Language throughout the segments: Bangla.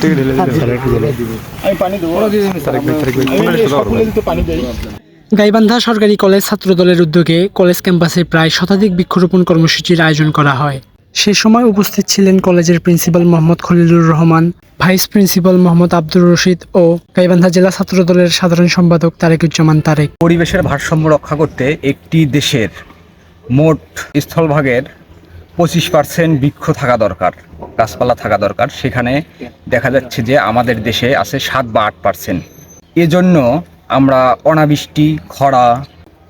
থেকে ঢেলে দিলে আমি পানি দেবো। পানি দেই। গাইবান্ধা সরকারি কলেজ ছাত্রদলের উদ্যোগে কলেজ ক্যাম্পাসে প্রায় শতাধিক বৃক্ষরোপণ কর্মসূচির আয়োজন করা হয়। সে সময় উপস্থিত ছিলেন কলেজের principal Mohammad Khalilur Rahman vice principal Mohammad Abdur Rashid ও গাইবান্ধা জেলা ছাত্রদলের সাধারণ সম্পাদক তারেকুজ্জামান তারেক। পরিবেশের ভারসাম্য রক্ষা করতে একটি দেশের মোট স্থলভাগের পঁচিশ পার্সেন্ট বৃক্ষ থাকা দরকার। গাছপালা থাকা দরকার। সেখানে দেখা যাচ্ছে যে আমাদের দেশে আছে সাত বা আট পার্সেন্ট। এজন্য আমরা অনাবৃষ্টি, খরা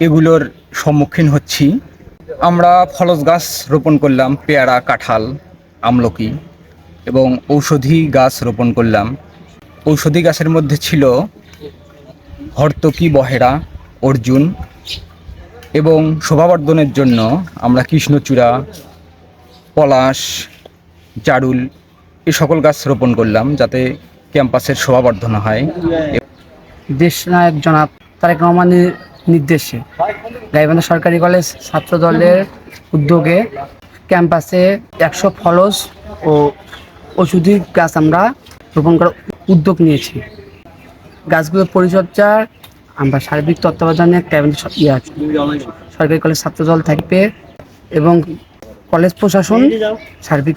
এগুলোর সম্মুখীন হচ্ছি। আমরা ফলস গাছ রোপণ করলাম, পেয়ারা, কাঁঠাল, আমলকি এবং ঔষধি গাছ রোপণ করলাম। ঔষধি গাছের মধ্যে ছিল হর্তকি, বহেরা, অর্জুন এবং শোভাবর্ধনের জন্য আমরা কৃষ্ণচূড়া, পলাশ জারুল, এই সকল গাছ রোপণ করলাম যাতে ক্যাম্পাসের শোভাবর্ধন হয়। দেশনায়ক জনাব তারেক রহমানের নির্দেশে গাইবান্ধা সরকারি কলেজ ছাত্র দলের উদ্যোগে ক্যাম্পাসে একশো ফলস ও ওষুধি গাছ আমরা রোপণ করার উদ্যোগ নিয়েছি। গাছগুলোর পরিচর্যার আমরা সার্বিক তত্ত্বাবধানে সরকারি কলেজ ছাত্র দল থাকবে এবং কলেজ প্রশাসন সার্বিক